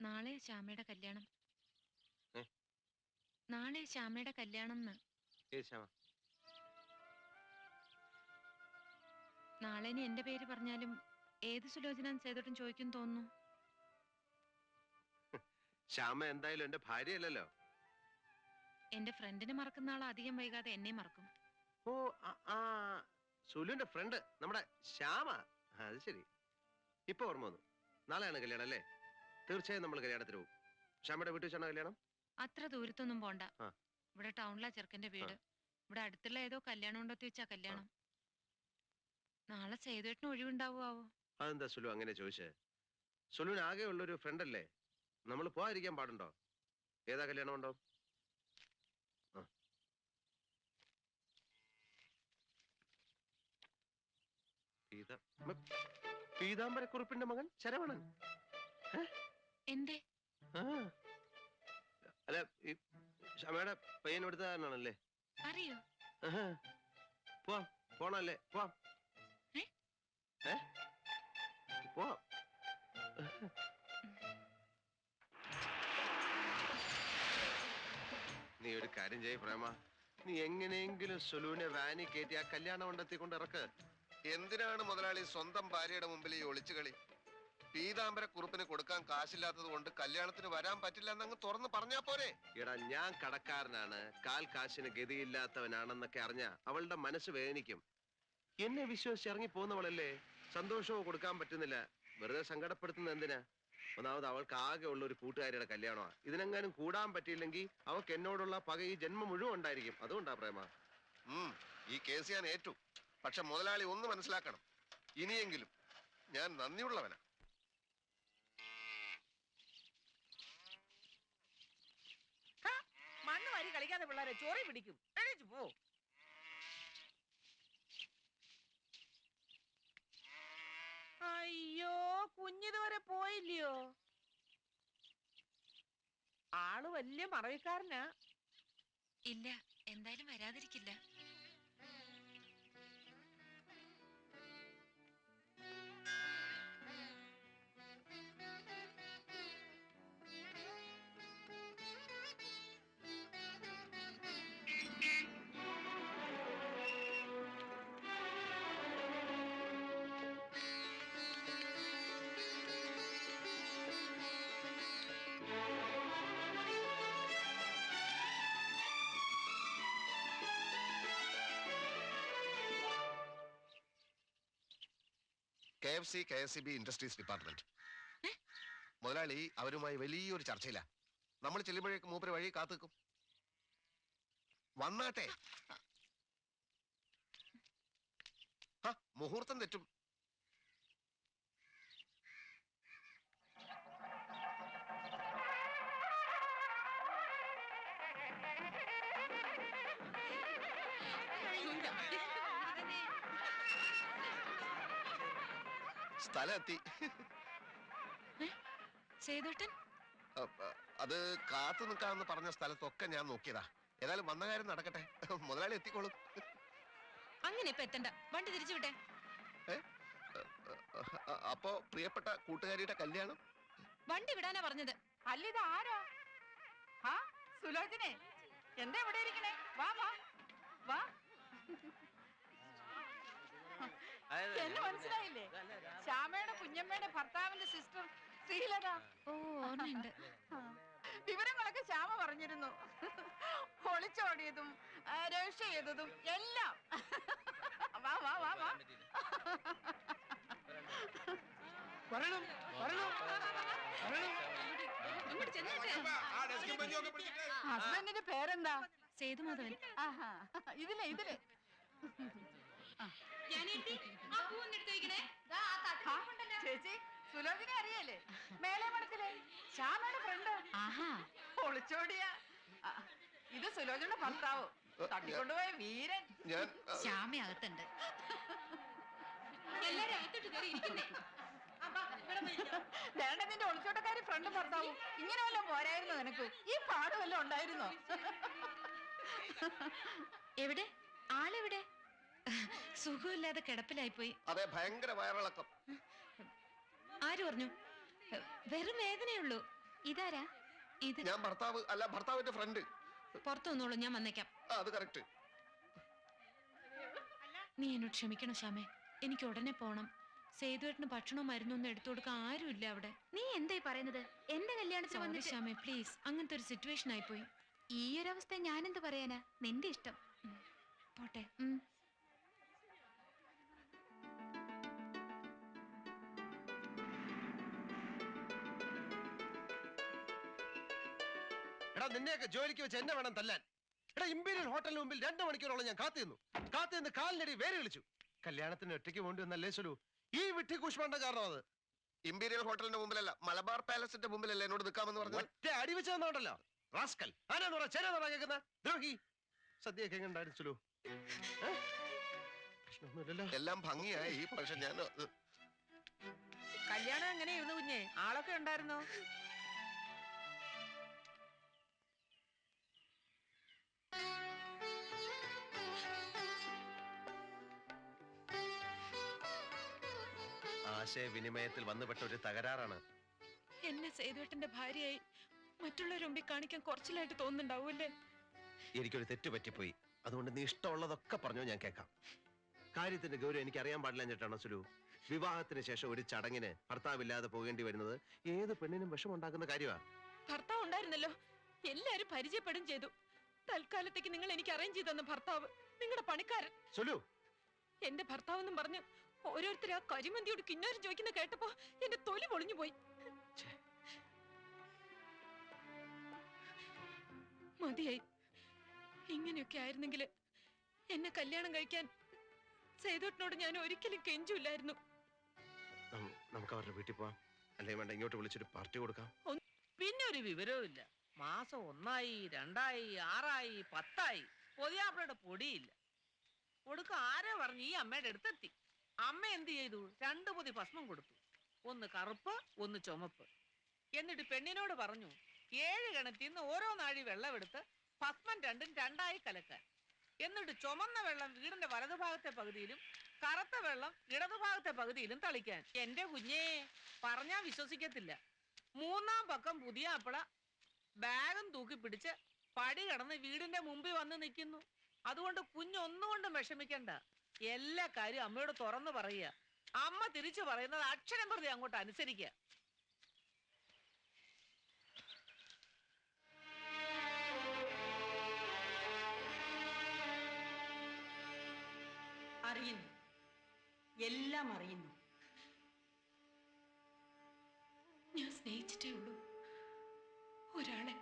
നാളെ ശ്യാമയുടെ കല്യാണം. ഏ? നാളെ ശ്യാമയുടെ കല്യാണം ശ്യാമ? നാളെ ഇനി എന്റെ പേര് പറഞ്ഞാലും ഏത് സുലോചന സേതോട്ടും ചോദിക്കും തോന്നുന്നു. ശ്യാമ എന്തായാലും എന്റെ ഭാര്യയല്ലല്ലോ. എന്റെ ഫ്രണ്ടിനെ മറക്കുന്ന ആൾ അധികം വൈകാതെ എന്നെ മറക്കും. ഓ ആ, ആ സുലുവിന്റെ ഫ്രണ്ട് നമ്മുടെ ശ്യാമ. ആ, അത് ശരി. ഇപ്പൊ ഓർമ്മ വന്നു. നാളെയാണ് കല്യാണം അല്ലേ? തീർച്ചയായും നമ്മൾ കല്യാണത്തിന് പോകും. ശ്യാമയുടെ വീട്ടിൽ ചേണ കല്യാണം? അത്ര ദൂരത്തൊന്നും പോണ്ട. ആ. ഇവിടെ ടൗണിലാ ചെറുക്കന്റെ വീട്. ഇവിടെ അടുത്തുള്ള ഏതോ കല്യാണം ഉണ്ടോ ചോദിച്ചാ കല്യാണം. നാളെ സേതുവേട്ടന് ഒഴിവുണ്ടാവുമാവോ അതെന്താ സുലു അങ്ങനെ ചോദിച്ചേ? സുലുവിന് ആകെ ഉള്ളൊരു ഫ്രണ്ട് അല്ലേ? നമ്മൾ പോകാതിരിക്കാൻ പാടുണ്ടോ? ഏതാ കല്യാണം ഉണ്ടോ? ആ. പീത- മ- പീതാംബരക്കുറുപ്പിന്റെ മകൻ ശരവണൻ. എന്തേ. അല്ല ഈ ക്ഷമയുടെ പയ്യൻ എടുത്താണല്ലേ അറിയോ? പോവാം പോണല്ലേ? പോവാം ഏ? പോവാം നീ ഒരു കാര്യം ചെയ്യ പ്രേമ. നീ എങ്ങനെയെങ്കിലും സുലുവിനെ വാനി കയറ്റി ആ കല്യാണ മണ്ഡലത്തിൽ കൊണ്ട് ഇറക്ക് എന്തിനാണ് മുതലാളി സ്വന്തം ഭാര്യയുടെ മുമ്പിൽ ഈ ഒളിച്ചുകളി പീതാംബര കുറുപ്പിന് കൊടുക്കാൻ കാശില്ലാത്തത് കൊണ്ട് കല്യാണത്തിന് വരാൻ പറ്റില്ല എന്നങ്ങ് തുറന്ന് പറഞ്ഞാ പോരെ. എടാ ഞാൻ കടക്കാരനാണ്. കാൽ കാശിന് ഗതിയില്ലാത്തവനാണെന്നൊക്കെ അറിഞ്ഞ അവളുടെ മനസ്സ് വേദനിക്കും. എന്നെ വിശ്വസിച്ച് ഇറങ്ങി പോകുന്നവളല്ലേ സന്തോഷവും കൊടുക്കാൻ പറ്റുന്നില്ല. വെറുതെ സങ്കടപ്പെടുത്തുന്ന എന്തിനാ? ഒന്നാമത് അവൾക്ക് ആകെ ഉള്ള ഒരു കൂട്ടുകാരിയുടെ കല്യാണമാ. ഇതിനെങ്ങാനും കൂടാൻ പറ്റിയില്ലെങ്കിൽ അവൾക്ക് എന്നോടുള്ള പക ഈ ജന്മം മുഴുവൻ ഉണ്ടായിരിക്കും. അതുകൊണ്ടാ പ്രേമ. ഉം ഈ കേസ് ഞാൻ ഏറ്റു. പക്ഷെ മുതലാളി ഒന്ന് മനസ്സിലാക്കണം. ഇനിയെങ്കിലും ഞാൻ നന്ദിയുള്ളവനാ മണ്ണ് വാരി കളിക്കാതെ പിള്ളേരെ ചോറി പിടിക്കും. എണീച്ചു പോ. അയ്യോ കുഞ്ഞിതുവരെ പോയില്ലയോ? ആൾ വലിയ മറവിക്കാരനാ. ഇല്ല എന്തായാലും വരാതിരിക്കില്ല. K F C K S C B industries department മുതലാളി അവരുമായി വലിയൊരു ചർച്ചയില്ല നമ്മൾ ചെല്ലുമ്പോഴേക്ക് മൂപ്പര് വഴി കാത്തുക്കും വന്നാട്ടെ. മുഹൂർത്തം തെറ്റും. സ്ഥലം എത്തി സേതുവേട്ടൻ അപ്പ- അത് കാത്തു നിൽക്കാമെന്ന് പറഞ്ഞ സ്ഥലത്തൊക്കെ ഞാൻ നോക്കിയതാ. ഏതായാലും വന്ന കാര്യം നടക്കട്ടെ. മുതലാളി എത്തിക്കോളും. അങ്ങനെ ഇപ്പൊ എത്തണ്ട. വണ്ടി തിരിച്ചു വിട്ടെ. അപ്പോ പ്രിയപ്പെട്ട കൂട്ടുകാരിയുടെ കല്യാണം? വണ്ടി വിടാനാ പറഞ്ഞത്. അല്ല ഇത് ആരാ? ആ സുലോചനെ. എന്താ ഇവിടെ ഇരിക്കണേ? വാ വാ. വാ. എന്നെ മനസ്സിലായില്ലേ? ശ്യാമയുടെ കുഞ്ഞമ്മയുടെ ഭർത്താവിന്റെ സിസ്റ്റർ ശ്രീലത. ഓ ഓർമ്മയുണ്ട്. വിവരങ്ങളൊക്കെ ശ്യാമ പറഞ്ഞിരുന്നു. ഒളിച്ചോടിയതും രക്ഷ ചെയ്തതും എല്ലാം. വാ വാ വാ വാ. വരണം വരണം വരണം ഹസ്ബൻഡിന്റെ പേരെന്താ? സേതുമാധവൻ. ആഹാ ഇതിലെ ഇതിലെ. ആ, ചേച്ചി സുലോചനെ അറിയല്ലേ? മേലെ മഠത്തിലെ ശ്യാമയുടെ ഫ്രണ്ട്. ആഹാ. ഒളിച്ചോടിയ. ഇത് സുലോചനയുടെ ഭർത്താവ്. തട്ടിക്കൊണ്ടുപോയ വീരൻ. ഞാൻ അകത്തുണ്ട്. എല്ലാരും അകത്തോട്ട് കയറി ഇരിക്കുന്നേ. വേണ്ട നിന്റെ ഒളിച്ചോട്ടക്കാരി ഫ്രണ്ട് ഭർത്താവും. ഇങ്ങനെ വല്ലതും പോരായിരുന്നു നിനക്ക്? ഈ പാട് വല്ലതും ഉണ്ടായിരുന്നോ? എവിടെ? ആളെവിടെ? സുഖമില്ലാതെ കിടപ്പിലായി പോയി അതെ ഭയങ്കര വയറിളക്കം. ആര് പറഞ്ഞു? വെറും വേദനയുള്ളൂ. ഇതാരാ? ഇത് ഞാൻ ഭർത്താവ് അല്ല ഭർത്താവിന്റെ ഫ്രണ്ട് പുറത്തു വന്നോളൂ ഞാൻ വന്നേക്കാം. അത് കറക്റ്റ് നീ എന്നോട് ക്ഷമിക്കണം ശ്യാമേ. എനിക്ക് ഉടനെ പോണം. സേതുവേട്ടന് ഭക്ഷണവും മരുന്നൊന്നും എടുത്തു കൊടുക്കാൻ ആരുമില്ല അവിടെ. നീ എന്തായി പറയുന്നത്? എന്റെ കല്യാണത്തിന് വന്നു ശ്യാമേ പ്ലീസ് അങ്ങനത്തെ ഒരു സിറ്റുവേഷൻ ആയിപ്പോയി. ഈ ഒരു അവസ്ഥ ഞാൻ ഞാനെന്ത് പറയാനാ? നിന്റെ ഇഷ്ടം. പോട്ടെ. എടാ നിന്നെയൊക്കെ ജോലിക്ക് വെച്ച് എന്നെ വേണം തല്ലാൻ. എടാ ഇമ്പീരിയൽ ഹോട്ടലിന് മുമ്പിൽ രണ്ട് മണിക്കൂറോളം ഞാൻ കാത്തിരുന്നു കാത്തിരുന്ന് കാലിനടി വേര് വിളിച്ചു. കല്യാണത്തിന് ഒറ്റയ്ക്ക് വേണ്ടി വന്നല്ലേ ചൊല്ലു ഈ വിട്ടി കുഷ്മാണ്ട കാരണം അത്? ഇമ്പീരിയൽ ഹോട്ടലിന്റെ മുമ്പിലല്ല മലബാർ പാലസിന്റെ മുമ്പിലല്ല എന്നോട് നിൽക്കാമെന്ന് പറഞ്ഞു ഒറ്റ അടി വെച്ചോണ്ടല്ലോ റാസ്കൽ ആനാന്ന് പറ ചേരാന്ന് കേൾക്കുന്ന? ദ്രോഹി. സദ്യയൊക്കെ എങ്ങനെ ഉണ്ടായിരുന്നു പ്രശ്നമൊന്നുമില്ലല്ലോ. എല്ലാം ഭംഗിയായി പക്ഷെ ഞാൻ കല്യാണം എങ്ങനെയായിരുന്നു കുഞ്ഞെ? ആളൊക്കെ ഉണ്ടായിരുന്നോ? ആശയവിനിമയത്തിൽ വന്നുപെട്ട ഒരു തകരാറാണ്. എന്നെ സേതുവേട്ടന്റെ ഭാര്യയായി മറ്റുള്ളവരെ മുമ്പിൽ കാണിക്കാൻ കുറച്ചിലായിട്ട് തോന്നുന്നുണ്ടാവൂല്ലേ? എനിക്കൊരു തെറ്റ് പറ്റിപ്പോയി. അതുകൊണ്ട് നീ ഇഷ്ടമുള്ളതൊക്കെ പറഞ്ഞോ ഞാൻ കേൾക്കാം. കാര്യത്തിന്റെ ഗൗരവം എനിക്ക് അറിയാൻ പാടില്ല ചേട്ടാണ് സുലു? വിവാഹത്തിന് ശേഷം ഒരു ചടങ്ങിന് ഭർത്താവില്ലാതെ പോകേണ്ടി വരുന്നത് ഏത് പെണ്ണിനും വിഷമുണ്ടാക്കുന്ന കാര്യമാണ് ഭർത്താവ് ഉണ്ടായിരുന്നല്ലോ. എല്ലാരും പരിചയപ്പെടും ചെയ്തു. തൽക്കാലത്തേക്ക് നിങ്ങൾ എനിക്ക് അറേഞ്ച് ചെയ്തു ഭർത്താവ് നിങ്ങളുടെ പണിക്കാരൻ. സുലു! എന്റെ ഭർത്താവ് എന്നും പറഞ്ഞ് ഓരോരുത്തർ ആ കരിമന്തിയോട് കിന്നോരം ചോദിക്കുന്ന കേട്ടപ്പോ എന്റെ തൊലി പൊളിഞ്ഞു പോയി. മതിയായി. ഇങ്ങനെയൊക്കെ ആയിരുന്നെങ്കിൽ എന്നെ കല്യാണം കഴിക്കാൻ സേതോട്ടിനോട് ഞാൻ ഒരിക്കലും കെഞ്ചില്ലായിരുന്നു. നമുക്ക് അവരുടെ വീട്ടിൽ പോവാം. അല്ലെങ്കിൽ വേണ്ട ഇങ്ങോട്ട് വിളിച്ചൊരു പാർട്ടി കൊടുക്കാം. പിന്നെ ഒരു വിവരവും ഇല്ല. മാസം ഒന്നായി രണ്ടായി ആറായി പത്തായി. പൊതിയാപ്പിളയുടെ പൊടിയില്ല. കൊടുക്ക ആരെ പറഞ്ഞു ഈ അമ്മയുടെ അടുത്തെത്തി? അമ്മ എന്ത് ചെയ്തു? രണ്ടു പൊതി ഭസ്മം കൊടുത്തു. ഒന്ന് കറുപ്പ് ഒന്ന് ചുമപ്പ്. എന്നിട്ട് പെണ്ണിനോട് പറഞ്ഞു ഏഴ് കിണറ്റിൽ നിന്ന് ഓരോ നാഴി വെള്ളമെടുത്ത് ഭസ്മം രണ്ടും രണ്ടായി കലക്കാൻ. എന്നിട്ട് ചുമന്ന വെള്ളം വീടിന്റെ വലതുഭാഗത്തെ പകുതിയിലും കറുത്ത വെള്ളം ഇടതുഭാഗത്തെ പകുതിയിലും തളിക്കാൻ. എന്റെ കുഞ്ഞേ പറഞ്ഞാ വിശ്വസിക്കത്തില്ല. മൂന്നാം പക്കം പുതിയ അപ്പള ബാഗും തൂക്കി പിടിച്ച് പടി കടന്ന് വീടിന്റെ മുമ്പിൽ വന്ന് നിൽക്കുന്നു. അതുകൊണ്ട് കുഞ്ഞൊന്നുകൊണ്ടും വിഷമിക്കണ്ട. എല്ലാ കാര്യവും അമ്മയോട് തുറന്നു പറയുക. അമ്മ തിരിച്ചു പറയുന്നത് അക്ഷരം പ്രതി അങ്ങോട്ട് അനുസരിക്കുക. അറിയുന്നു. എല്ലാം അറിയുന്നു. ഞാൻ സ്നേഹിച്ചിട്ടേ ഉള്ളൂ. ഒരാളെ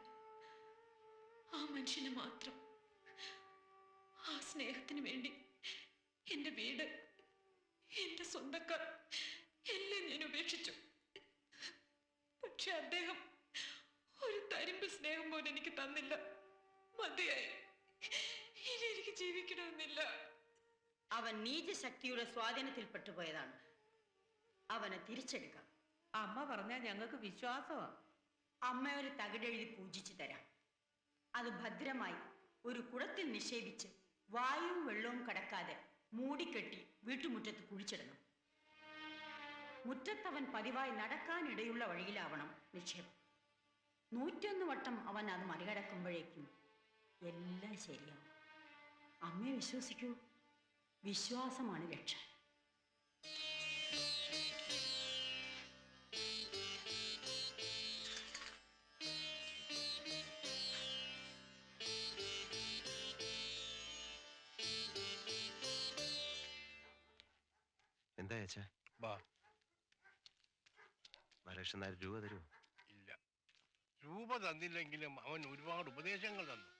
ആ മനുഷ്യനെ മാത്രം. ആ സ്നേഹത്തിന് വേണ്ടി എന്റെ വീട് എന്റെ സ്വന്തക്കാർ എല്ലാം ഞാൻ ഉപേക്ഷിച്ചു. പക്ഷെ അദ്ദേഹം ഒരു തരിമ്പ് സ്നേഹം പോലും എനിക്ക് തന്നില്ല. മതിയായി. ഇനി എനിക്ക് ജീവിക്കണമെന്നില്ല. അവൻ നീചശക്തിയുടെ സ്വാധീനത്തിൽപ്പെട്ടു പോയതാണ്. അവനെ തിരിച്ചെടുക്കാം. അമ്മ പറഞ്ഞാൽ ഞങ്ങൾക്ക് വിശ്വാസമാ. അമ്മ ഒരു തകിടെഴുതി പൂജിച്ചു തരാം. അത് ഭദ്രമായി ഒരു കുടത്തിൽ നിക്ഷേപിച്ച് വായുവും വെള്ളവും കടക്കാതെ മൂടിക്കെട്ടി വീട്ടുമുറ്റത്ത് കുഴിച്ചിടണം. മുറ്റത്തവൻ പതിവായി നടക്കാനിടയുള്ള വഴിയിലാവണം നിക്ഷേപം നൂറ്റൊന്ന് വട്ടം അവൻ അത് മറികടക്കുമ്പോഴേക്കും എല്ലാം ശരിയാവും. അമ്മയെ വിശ്വസിക്കൂ. വിശ്വാസമാണ് രക്ഷ എന്താ ചേച്ചാ ബാ ബാലകൃഷ്ണൻ നായർ രൂപ തരുമോ ഇല്ല. രൂപ തന്നില്ലെങ്കിലും അവൻ ഒരുപാട് ഉപദേശങ്ങൾ തന്നു.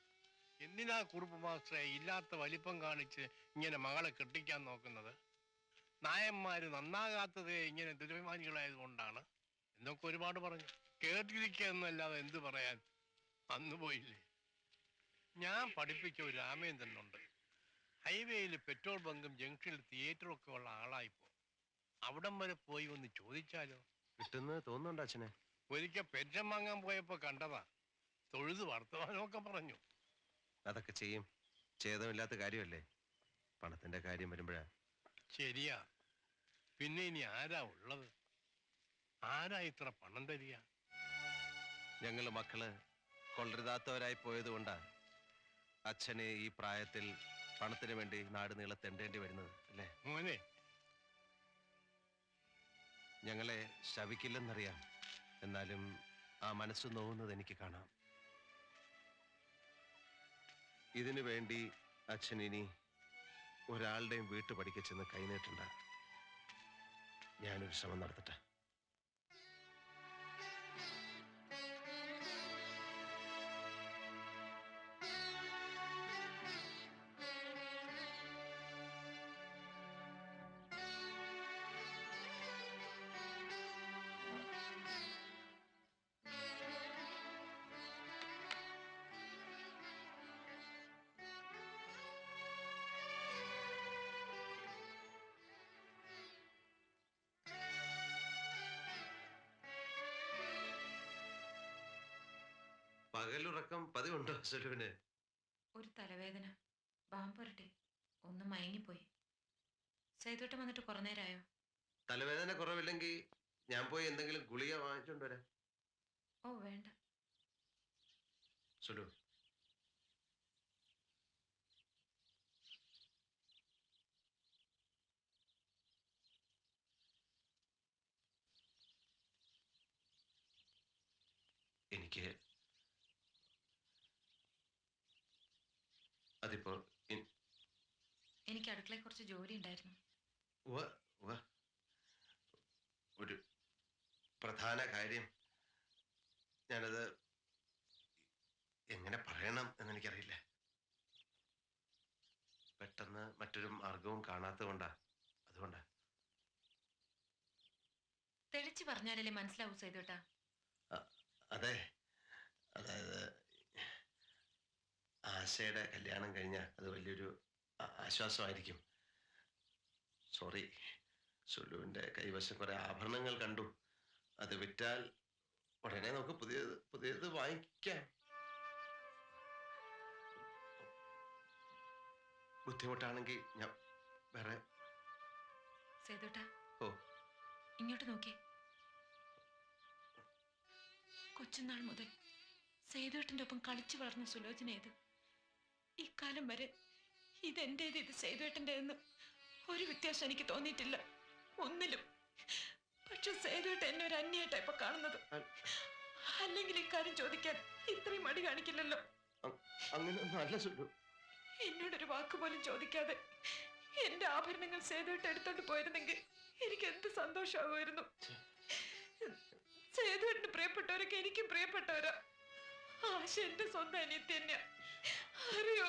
എന്തിനാ കുറുപ്പ് മാസ്റ്ററെ ഇല്ലാത്ത വലിപ്പം കാണിച്ച് ഇങ്ങനെ മകളെ കെട്ടിക്കാൻ നോക്കുന്നത്? നായന്മാര് നന്നാകാത്തത് ഇങ്ങനെ ദുരഭിമാനികളായത് കൊണ്ടാണ്. എന്നൊക്കെ ഒരുപാട് പറഞ്ഞു. കേട്ടിരിക്കുക എന്നല്ലാതെ എന്ത് പറയാൻ? അന്ന് പോയില്ലേ? ഞാൻ പഠിപ്പിച്ച ഒരു രാമേന്ദ്രനുണ്ട്. ഹൈവേയിൽ പെട്രോൾ ബങ്കും ജംഗ്ഷനിൽ തിയേറ്ററും ഒക്കെ ഉള്ള ആളായിപ്പോ അവിടം വരെ പോയി ഒന്ന് ചോദിച്ചാലോ? കിട്ടുന്നത് തോന്നുന്നുണ്ട് അച്ഛനെ. ഒരിക്കൽ പെൻഷൻ വാങ്ങാൻ പോയപ്പോ കണ്ടതാ. തൊഴുത് വർത്തമാനമൊക്കെ പറഞ്ഞു. അതൊക്കെ ചെയ്യും. ഛേദമില്ലാത്ത കാര്യമല്ലേ? പണത്തിന്റെ കാര്യം വരുമ്പോഴാ. ശരിയാ. പിന്നെ ഇനി ആരാ ഉള്ളത്? ആരാ ഇത്ര പണം തരിക? ഞങ്ങൾ മക്കൾ കൊള്ളരുതാത്തവരായി പോയത് കൊണ്ടാ അച്ഛനെ ഈ പ്രായത്തിൽ പണത്തിന് വേണ്ടി നാട് നീളെ തെണ്ടേണ്ടി വരുന്നത് അല്ലേ? മോനെ ഞങ്ങളെ ശവിക്കില്ലെന്നറിയാം. എന്നാലും ആ മനസ്സ് നോവുന്നത് എനിക്ക് കാണാം. ഇതിനു വേണ്ടി അച്ഛൻ ഇനി ഒരാളുടെയും വീട്ടു പഠിക്കച്ചെന്ന് കൈനീട്ടണ്ട. ഞാനൊരു ശ്രമം നടത്തട്ടെ. പകലുറക്കം പതിവുണ്ടോ സുലുവിന്? ഒരു തലവേദന. ബാമ്പുരട്ടെ ഒന്ന് മയങ്ങിപ്പോയി. സൈതോട്ടം വന്നിട്ട് കുറേ നേരമായോ തലവേദന കുറവില്ലെങ്കിൽ ഞാൻ പോയി എന്തെങ്കിലും ഗുളിക വാങ്ങിച്ചോണ്ട് വരാം. ഓ വേണ്ട. സുലു. എനിക്ക് എനിക്ക് അടുക്കളയിൽ കുറച്ച് ജോലി ഉണ്ടായിരുന്നു. ഒരു പ്രധാന കാര്യം. ഞാനത് എങ്ങനെ പറയണം എന്നെനിക്കറിയില്ല. പെട്ടെന്ന് മറ്റൊരു മാർഗവും കാണാത്തത് കൊണ്ടാ അതുകൊണ്ടാ. തെളിച്ചു പറഞ്ഞാലല്ലേ മനസ്സിലാവൂ സേതുട്ടാ. അതെ. അതായത് ആശയുടെ കല്യാണം കഴിഞ്ഞാൽ അത് വലിയൊരു ആശ്വാസമായിരിക്കും. സോറി സുലുവിന്റെ കൈവശം കുറെ ആഭരണങ്ങൾ കണ്ടു. അത് വിറ്റാൽ ഉടനെ നമുക്ക് പുതിയത് പുതിയത് വാങ്ങിക്കാം. ബുദ്ധിമുട്ടാണെങ്കിൽ ഞാൻ വേറെ സേതുട്ടാ. ഓ. ഇങ്ങോട്ട് നോക്കി കൊച്ചുനാൾ മുതൽ സേതുവേട്ടന്റെ ഒപ്പം കളിച്ചു വളർന്ന സുലോചന ഇത് ഇക്കാലം വരെ ഇതെന്റേത്? ഇത് സേതുവേട്ടന്റെതെന്ന് ഒരു വ്യത്യാസം എനിക്ക് തോന്നിയിട്ടില്ല. ഒന്നിലും. പക്ഷെ സേതുവേട്ടൻ എന്നെ ഒരു അന്യായിട്ടാ ഇപ്പൊ കാണുന്നത്. അല്ലെങ്കിൽ ഇക്കാര്യം ചോദിക്കാൻ ഇത്രയും മടി കാണിക്കില്ലല്ലോ. അങ്ങനെ സുലു എന്നോടൊരു വാക്ക് പോലും ചോദിക്കാതെ എന്റെ ആഭരണങ്ങൾ സേതുവേട്ട എടുത്തോണ്ട് പോയിരുന്നെങ്കിൽ എനിക്ക് എന്ത് സന്തോഷമാകുമായിരുന്നു? സേതുവേട്ടന് പ്രിയപ്പെട്ടവരൊക്കെ എനിക്കും പ്രിയപ്പെട്ടവരാ. ആശ എന്റെ സ്വന്തം അനിയത്തി തന്നെയാ. അറിയോ?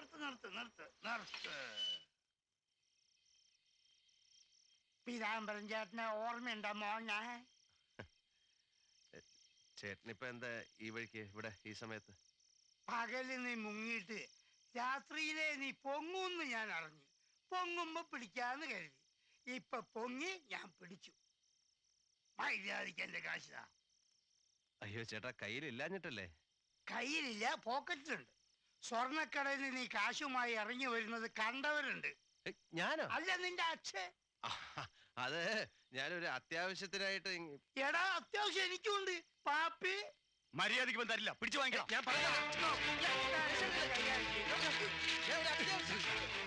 നിർത്ത് നിർത്ത് നിർത്ത് നിർത്ത്. പീതാംബരൻ ചേട്ടനെ ഓർമ്മയുണ്ടോ മോനെ? ചേട്ടനിപ്പോ എന്താ ഈ വഴിക്ക് ഇവിടെ ഈ സമയത്ത്? പകൽ നീ മുങ്ങിയിട്ട് രാത്രിയിലെ നീ പൊങ്ങൂന്ന് ഞാൻ അറിഞ്ഞു. പൊങ്ങുമ്പോ പിടിക്കാന്ന് കരുതി. ഇപ്പൊ പൊങ്ങി ഞാൻ പിടിച്ചു. മര്യാദയ്ക്ക് എന്റെ കാശിതാ അയ്യോ ചേട്ടാ കയ്യിലില്ലാഞ്ഞിട്ടല്ലേ? കയ്യിലില്ല പോക്കറ്റിലുണ്ട്. സ്വർണക്കടയിൽ നിന്ന് നീ കാശുമായി ഇറങ്ങി വരുന്നത് കണ്ടവരുണ്ട്. ഞാനോ? അല്ല നിന്റെ അച്ഛൻ. അതെ ഞാനൊരു അത്യാവശ്യത്തിനായിട്ട് എടാ അത്യാവശ്യം എനിക്കുണ്ട്. പാപ്പി. മര്യാദയ്ക്ക് തരില്ല. പിടിച്ചു വാങ്ങിക്കണം. ഞാൻ അത്യാവശ്യം.